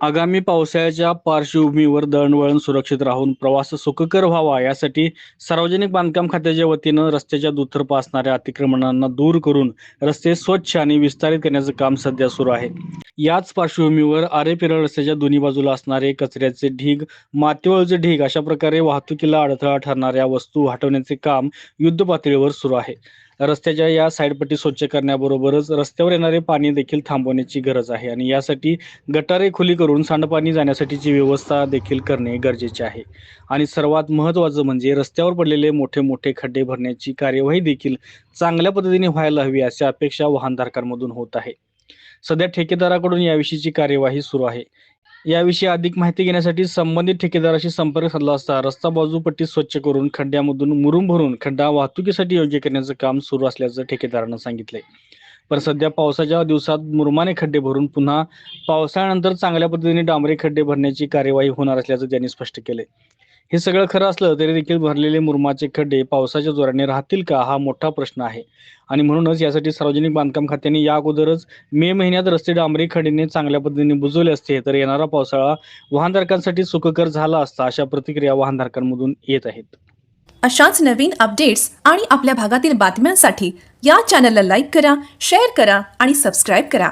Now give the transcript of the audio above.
आगामी पावसाळ्याच्या पार्श्वभूमीवर दळणवळण सुरक्षित राहून प्रवास सुखकर व्हावा यासाठी सार्वजनिक बांधकाम खात्याच्या वतीनं रस्त्याच्या दुतर्फा असणाऱ्या अतिक्रमणांना दूर करून रस्ते स्वच्छ आणि विस्तारित करण्याचं काम सध्या सुरू आहे. याच पार्श्वभूमीवर आरे पिरळ रस्त्याच्या दोन्ही बाजूला असणारे कचऱ्याचे ढीग मातीवळचे ढीग अशा प्रकारे वाहतुकीला अडथळा ठरणाऱ्या वस्तू हटवण्याचे काम युद्ध पातळीवर सुरू आहे. रस्त्याच्या या साईडपट्टी स्वच्छ करण्याबरोबरच रस्त्यावर येणारे पाणी देखील थांबवण्याची गरज आहे आणि यासाठी गटारे खुली करून सांडपाणी जाण्यासाठीची व्यवस्था देखील करणे गरजेचे आहे. आणि सर्वात महत्त्वाचं म्हणजे रस्त्यावर पडलेले मोठे मोठे खड्डे भरण्याची कार्यवाही देखील चांगल्या पद्धतीने व्हायला हवी अशी अपेक्षा वाहनधारकांमधून होत आहे. सध्या ठेकेदाराकडून याविषयीची कार्यवाही सुरू आहे. याविषयी अधिक माहिती घेण्यासाठी संबंधित ठेकेदाराशी संपर्क साधला असता रस्ता बाजूपट्टी स्वच्छ करून खड्ड्यामधून मुरुम भरून खड्डा वाहतुकीसाठी योग्य करण्याचं काम सुरू असल्याचं ठेकेदारानं सांगितलंय. पण सध्या पावसाच्या दिवसात मुरमाने खड्डे भरून पुन्हा पावसाळ्यानंतर चांगल्या पद्धतीने डांबरे खड्डे भरण्याची कार्यवाही होणार असल्याचं त्यांनी स्पष्ट केलंय. हे सगळं खरं असलं तरी देखील भरलेले मुरमाचे खड्डे पावसाच्या जोराने राहतील का हा मोठा प्रश्न आहे. आणि म्हणूनच यासाठी सार्वजनिक बांधकाम खात्याने या अगोदरच मे महिन्यात रस्ते डांबरी खडीने चांगल्या पद्धतीने बुजवले असते तर येणारा पावसाळा वाहनधारकांसाठी सुखकर झाला असता अशा प्रतिक्रिया वाहनधारकांमधून येत आहेत. अशाच नवीन अपडेट्स आणि आपल्या भागातील बातम्यांसाठी या चॅनलला लाईक करा शेअर करा आणि सबस्क्राईब करा.